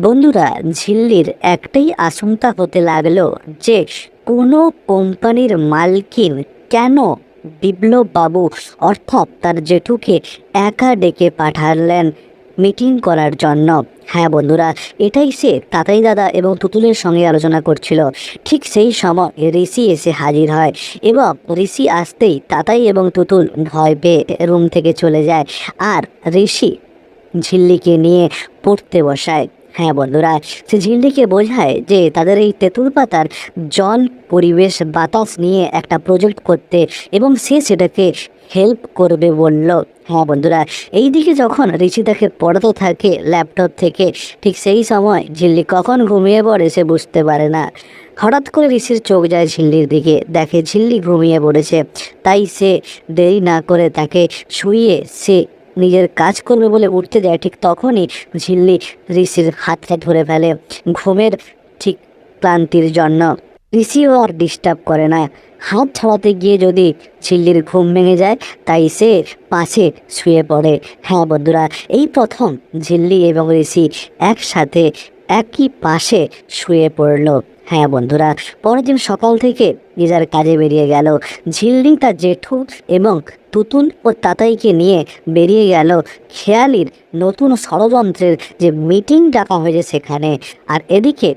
বন্ধুরা, ঝিল্লির একটাই আশঙ্কা হতে লাগল যে কোনো কোম্পানির মালকিন কেন বিপ্লব বাবু অর্থাৎ তার জেঠুকে একা ডেকে পাঠালেন মিটিং করার জন্য। হ্যাঁ বন্ধুরা, এটাই সে, তাতাই দাদা এবং তুতুলের সঙ্গে আলোচনা করছিল। ঠিক সেই সময় ঋষি এসে হাজির হয় এবং ঋষি আসতেই তাতাই এবং তুতুল ভয় পেয়ে রুম থেকে চলে যায়। আর ঋষি ঝিল্লিকে নিয়ে পড়তে বসায়। হ্যাঁ বন্ধুরা, সে ঝিল্লিকে বোঝায় যে তাদের এই তেঁতুল পাতার জল, পরিবেশ, বাতাস নিয়ে একটা প্রজেক্ট করতে এবং সে সেটাকে হেল্প করবে বলল। হ্যাঁ বন্ধুরা এই দিকে যখন ঋষি তাকে পড়াতে থাকে ল্যাপটপ থেকে, ঠিক সেই সময় ঝিল্লি কখন ঘুমিয়ে পড়ে সে বুঝতে পারে না। হঠাৎ করে ঋষির চোখ যায় ঝিল্লির দিকে, দেখে ঝিল্লি ঘুমিয়ে পড়েছে। তাই সে দেরি না করে তাকে শুইয়ে সে নিজের কাজ করবে বলে উঠতে যায় ঠিক তখনই ঝিল্লি ঋষির হাতটা ধরে ফেলে ঘুমের ঠিক ক্লান্তির জন্য। ঋষিও আর ডিস্টার্ব করে না। হাত ছাড়াতে গিয়ে যদি ঝিল্লির ঘুম ভেঙে যায়, তাই সে পাশে শুয়ে পড়ে। হ্যাঁ বন্ধুরা, এই প্রথম ঝিল্লি এবং ঋষি একসাথে একই পাশে শুয়ে পড়ল। হ্যাঁ বন্ধুরা, পরের দিন সকাল থেকে নিজের কাজে বেরিয়ে গেল, ঝিল্লি তার জেঠু এবং তুতুল ও তাতাইকে নিয়ে বেরিয়ে গেল খেয়ালির নতুন ষড়যন্ত্রের যে মিটিং ডাকা হয়েছে সেখানে। আর এদিকে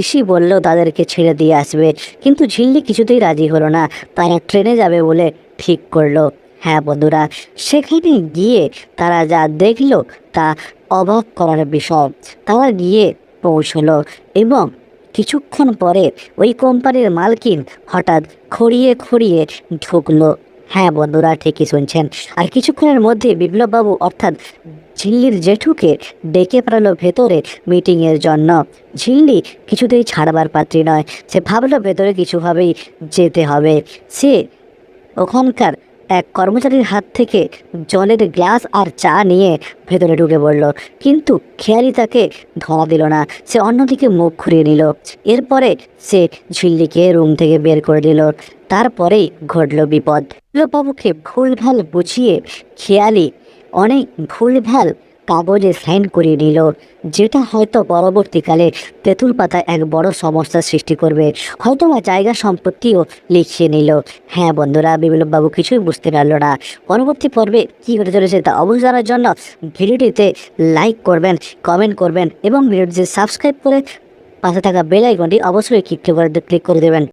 ঋষি বলল, তাদেরকে ছেড়ে দিয়ে আসবে। কিন্তু ঝিল্লি কিছুতেই রাজি হলো না, তারা ট্রেনে যাবে বলে ঠিক করল। হ্যাঁ বন্ধুরা, সেখানে গিয়ে তারা যা দেখল তা অবাক করার বিষয়। তারা গিয়ে পৌঁছলো এবং কিছুক্ষণ পরে ওই কোম্পানির মালকিন হঠাৎ খড়িয়ে খড়িয়ে ঢুকলো। হ্যাঁ বন্ধুরা, ঠিকই শুনছেন। আর কিছুক্ষণের মধ্যে বিপ্লববাবু অর্থাৎ ঝিল্লির জেঠুকে ডেকে পাঠালো ভেতরে মিটিংয়ের জন্য। ঝিল্লি কিছুতেই ছাড়বার পাত্রী নয়। সে ভাবলো ভেতরে কিছুভাবেই যেতে হবে। সে ওখানকার এক কর্মচারীর হাত থেকে জলের গ্লাস আর চা নিয়ে ভেতরে ঢুকে পড়ল। কিন্তু খেয়ালি তাকে ধোঁয়া দিল না। সে অন্যদিকে মুখ ঘুরিয়ে নিল। এরপরে সে ঝিল্লিকে রুম থেকে বের করে দিল। তারপরেই ঘটল বিপদ। বাবুকে ভুলভাল বুঝিয়ে খেয়ালি অনেক ভুলভাল কাগজে সাইন করিয়ে নিল, যেটা হয়তো পরবর্তীকালে তেঁতুল পাতা এক বড় সমস্যার সৃষ্টি করবে। হয়তো বা জায়গা সম্পত্তিও লিখিয়ে নিল। হ্যাঁ বন্ধুরা, বিপ্লববাবু কিছুই বুঝতে পারল না। পরবর্তী পর্বে কী হতে চলেছে তা অবশ্যই জানার জন্য ভিডিওটিতে লাইক করবেন কমেন্ট করবেন এবং ভিডিওটিতে সাবস্ক্রাইব করে পাশে থাকা বেল আইকনটি অবশ্যই ক্লিক করে ক্লিক করে দেবেন।